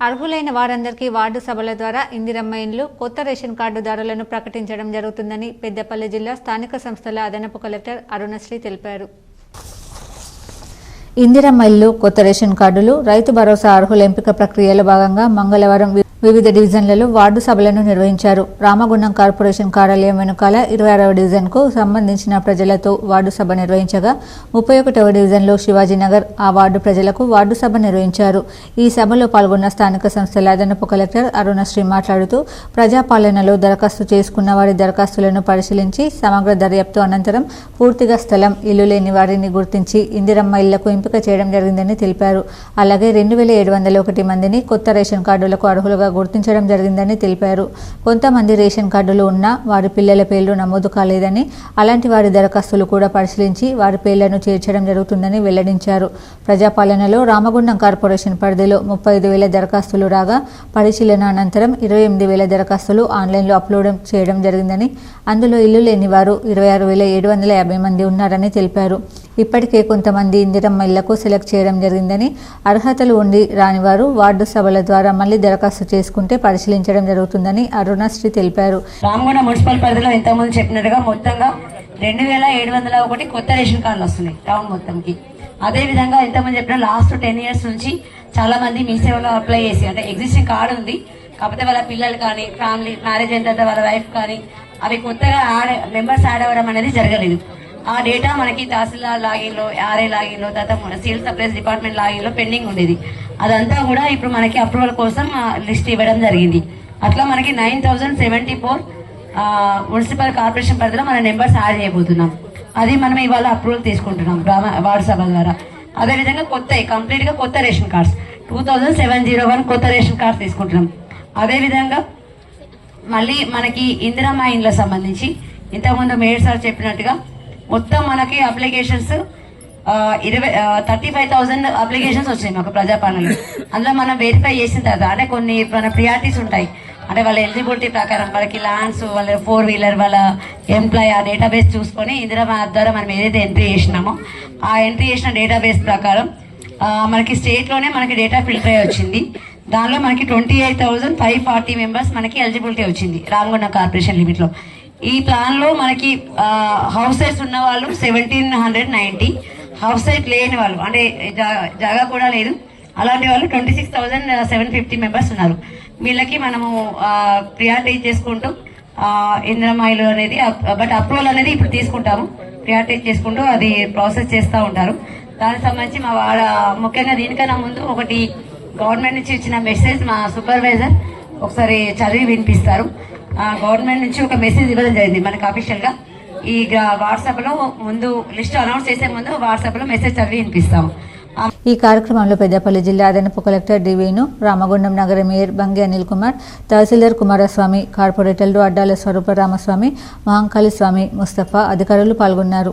అర్హులైన వారందరికీ వార్డు సభల ద్వారా ఇందిరమ్మ ఇండ్లు కొత్త రేషన్ కార్డుదారులను ప్రకటించడం జరుగుతుందని పెద్దపల్లి జిల్లా స్థానిక సంస్థల అదనపు కలెక్టర్ అరుణశ్రీ తెలిపారు. ఇందిరమ్మ ఇల్లు కొత్త రేషన్ కార్డులు రైతు భరోసా అర్హుల ఎంపిక ప్రక్రియలో భాగంగా మంగళవారం వివిధ డివిజన్లలో వార్డు సభలను నిర్వహించారు. రామగుండం కార్పొరేషన్ కార్యాలయం వెనుకాల ఇరవై ఆరవ డివిజన్కు సంబంధించిన ప్రజలతో వార్డు సభ నిర్వహించగా ముప్పై ఒకటవ డివిజన్లో శివాజీనగర్ ఆ వార్డు ప్రజలకు వార్డు సభ నిర్వహించారు. ఈ సభలో పాల్గొన్న స్థానిక సంస్థల అదనపు కలెక్టర్ అరుణశ్రీ మాట్లాడుతూ ప్రజాపాలనలో దరఖాస్తు చేసుకున్న వారి దరఖాస్తులను పరిశీలించి సమగ్ర దర్యాప్తు అనంతరం పూర్తిగా స్థలం ఇల్లు లేని వారిని గుర్తించి ఇందిరమ్మ ఇళ్ళకు ఎంపిక చేయడం జరిగిందని తెలిపారు. అలాగే రెండు వేల ఏడు వందల ఒకటి మందిని కొత్త రేషన్ కార్డులకు అర్హులుగా గుర్తించడం జరిగిందని తెలిపారు. కొంతమంది రేషన్ కార్డులు ఉన్నా వారి పిల్లల పేర్లు నమోదు కాలేదని అలాంటి వారి దరఖాస్తులు కూడా పరిశీలించి వారి పేర్లను చేర్చడం జరుగుతుందని వెల్లడించారు. ప్రజాపాలనలో రామగుండం కార్పొరేషన్ పరిధిలో ముప్పై ఐదు వేల దరఖాస్తులు రాగా పరిశీలన అనంతరం ఇరవై ఎనిమిది వేల దరఖాస్తులు ఆన్లైన్లో అప్లోడ్ చేయడం జరిగిందని అందులో ఇల్లు లేని వారు ఇరవై ఆరు వేల ఏడు వందల యాభై మంది ఉన్నారని తెలిపారు. ఇప్పటికే కొంతమంది ఇందిరమ్మ ఇళ్ళకు సెలెక్ట్ చేయడం జరిగిందని అర్హతలు ఉండి రానివారు వార్డు సభల ద్వారా మళ్ళీ దరఖాస్తు చేసుకుంటే పరిశీలించడం జరుగుతుందని అరుణశ్రీ తెలిపారు. రామగుండ మున్సిపల్ పరిధిలో ఇంతకుముందు చెప్పినట్టుగా మొత్తంగా రెండు వేల ఏడు వందల ఒకటి కొత్త రేషన్ కార్డులు వస్తున్నాయి టౌన్ మొత్తంకి. అదే విధంగా ఇంతకుముందు చెప్పిన లాస్ట్ టెన్ ఇయర్స్ నుంచి చాలా మంది మీ సేవలో అప్లై చేసి అంటే ఎగ్జిస్టింగ్ కార్డు ఉంది. కాకపోతే వాళ్ళ పిల్లలు కానీ ఫ్యామిలీ మ్యారేజ్ అయిన తర్వాత వాళ్ళ వైఫ్ కానీ అవి కొత్తగా ఆడ మెంబర్స్ యాడ్ అవ్వడం అనేది జరగలేదు. ఆ డేటా మనకి తహసీల్దార్ లాగిన్లో ఆర్ఏ లాగిన్లో తర్వాత సివిల్ సప్లైస్ డిపార్ట్మెంట్ లాగిన్లో పెండింగ్ ఉండేది. అదంతా కూడా ఇప్పుడు మనకి అప్రూవల్ కోసం లిస్ట్ ఇవ్వడం జరిగింది. అట్లా మనకి nine thousand seventy four municipal corporation పరిధిలో మన నెంబర్స్ యాడ్ చేయబోతున్నాం. అది మనం ఇవాళ అప్రూవల్ తీసుకుంటున్నాం గ్రామ వార్డు సభ ద్వారా. అదేవిధంగా కొత్త కంప్లీట్గా కొత్త ration cards. Two thousand seven zero one కొత్త రేషన్ కార్డ్స్ తీసుకుంటున్నాం. అదేవిధంగా మళ్ళీ మనకి ఇందిరమ్మ ఇండ్ల సంబంధించి ఇంతకుముందు మేయర్ సార్ చెప్పినట్టుగా మొత్తం మనకి అప్లికేషన్స్ ఇరవై థర్టీ ఫైవ్ థౌసండ్ అప్లికేషన్స్ వచ్చాయి మాకు ప్రజాపాలనలో. అందులో మనం వెరిఫై చేసిన తర్వాత అంటే కొన్ని మన ప్రియారిటీస్ ఉంటాయి. అంటే వాళ్ళ ఎలిజిబిలిటీ ప్రకారం వాళ్ళకి ల్యాండ్స్ వాళ్ళ ఫోర్ వీలర్ వాళ్ళ ఎంప్లాయ్ ఆ డేటాబేస్ చూసుకొని ఇందిరా ద్వారా మనం ఏదైతే ఎంట్రీ చేసినామో ఆ ఎంట్రీ చేసిన డేటాబేస్ ప్రకారం మనకి స్టేట్లోనే మనకి డేటా ఫిల్టర్ అయ్యి వచ్చింది. దానిలో మనకి twenty eight thousand five forty members మనకి ఎలిజిబిలిటీ వచ్చింది రామగుండ కార్పొరేషన్ లిమిట్లో ఈ ప్లాన్లో మనకి హౌస్ సైట్స్ ఉన్న వాళ్ళు seventeen hundred ninety house site లేని వాళ్ళు అంటే జాగా కూడా లేదు. అలాంటి వాళ్ళు twenty six thousand seven fifty members ఉన్నారు. వీళ్ళకి మనము ప్రియారిటైజ్ చేసుకుంటూ ఇంద్రమాయిలు అనేది బట్ అప్రూవల్ అనేది ఇప్పుడు తీసుకుంటాము. ప్రియారిటైజ్ చేసుకుంటూ అది ప్రాసెస్ చేస్తూ ఉంటారు. దానికి సంబంధించి మా వాడ ముఖ్యంగా దీనికన్నా ముందు ఒకటి గవర్నమెంట్ నుంచి ఇచ్చిన మెసేజ్ మా సూపర్వైజర్ ఒకసారి చదివి వినిపిస్తారు. గవర్నమెంట్ నుంచి ఒక మెసేజ్ ఇవ్వడం జరిగింది మనకు అఫీషియల్గా. ఈ వాట్సాప్లో ముందు లిస్ట్ అనౌన్స్ చేసే ముందు వాట్సాప్లో మెసేజ్ చదివి వినిపిస్తాము ఈ కార్యక్రమంలో పెద్దపల్లి జిల్లా అదనపు కలెక్టర్ డివేను రామగుండం నగర మేయర్ బంగి అనిల్ కుమార్ తహసీల్దార్ కుమారస్వామి కార్పొరేటర్లు అడ్డాల స్వరూప రామస్వామి మహంకాళి స్వామి ముస్తఫా అధికారులు పాల్గొన్నారు.